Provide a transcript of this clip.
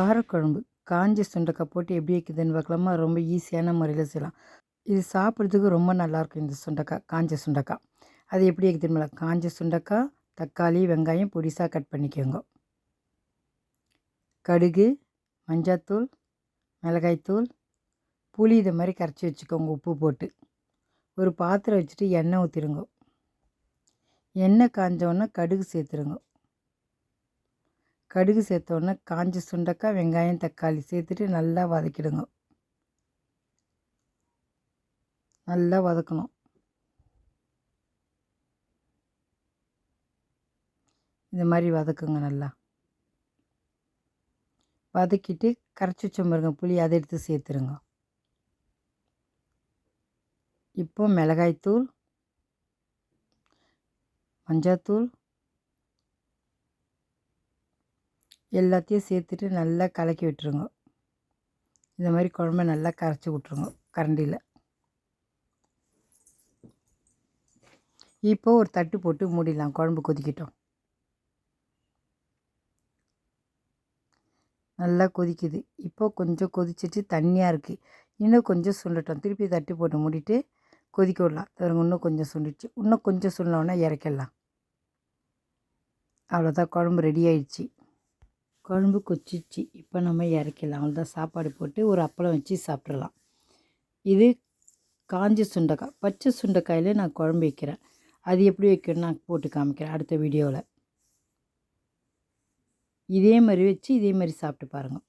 காரக்குழம்பு காஞ்ச சுண்டக்காய் போட்டு எப்படி வைக்குதுன்னு பார்க்கலாமா. ரொம்ப ஈஸியான முறையில் செய்யலாம். இது சாப்பிட்றதுக்கு ரொம்ப நல்லாயிருக்கும் இந்த சுண்டக்காய் காஞ்ச சுண்டக்காய் அது எப்படி வைக்குதுன்னு காஞ்ச சுண்டக்காய் தக்காளி வெங்காயம் பொடிசாக கட் பண்ணிக்கோங்க. கடுகு மஞ்சாத்தூள் மிளகாய்த்தூள் புளி இதை மாதிரி கரைச்சி வச்சுக்கோங்க. உப்பு போட்டு ஒரு பாத்திரம் வச்சுட்டு எண்ணெய் ஊற்றிடுங்க எண்ணெய் காஞ்சோன்னே கடுகு சேர்த்துருங்க கடுகு சேர்த்தோன்னே காஞ்ச சுண்டக்காய் வெங்காயம் தக்காளி சேர்த்துட்டு நல்லா வதக்கிடுங்க. நல்லா வதக்கணும். இந்த மாதிரி வதக்குங்க நல்லா. வதக்கிட்டு கரைச்சி வச்சோம் பாருங்க புளி அதை எடுத்து சேர்த்துருங்க. இப்போ மிளகாய்த்தூள் மஞ்சாத்தூள் எல்லாத்தையும் சேர்த்துட்டு நல்லா கலக்கி விட்டுருங்க. இந்த மாதிரி குழம்ப நல்லா கரைச்சி விட்ருங்க கரண்டியில். இப்போ ஒரு தட்டு போட்டு மூடிடலாம் குழம்பு கொதிக்கட்டும். நல்லா கொதிக்குது. இப்போ கொஞ்சம் கொதிச்சிட்டு தண்ணியாக இருக்குது இன்னும் கொஞ்சம் சுண்டட்டும். திருப்பி தட்டு போட்டு மூடிட்டு கொதிக்க விடலாம். பாருங்க இன்னும் கொஞ்சம் சுண்டிடுச்சு. இன்னும் கொஞ்சம் சுண்டினோடனே இறக்கிடலாம். அவ்வளோதான் குழம்பு ரெடி ஆயிடுச்சு. குழம்பு கொச்சிச்சு. இப்போ நம்ம இறக்கிடலாம். அவ்வளோதான் சாப்பாடு போட்டு ஒரு அப்பளம் வச்சு சாப்பிட்றலாம் இது காஞ்ச சுண்டைக்காய். பச்சை சுண்டைக்காயில் நான் குழம்பு வைக்கிறேன். அது எப்படி வைக்கணும்னு நான் போட்டு காமிக்கிறேன் அடுத்த வீடியோவில். இதே மாதிரி வச்சு இதே மாதிரி சாப்பிட்டு பாருங்கள்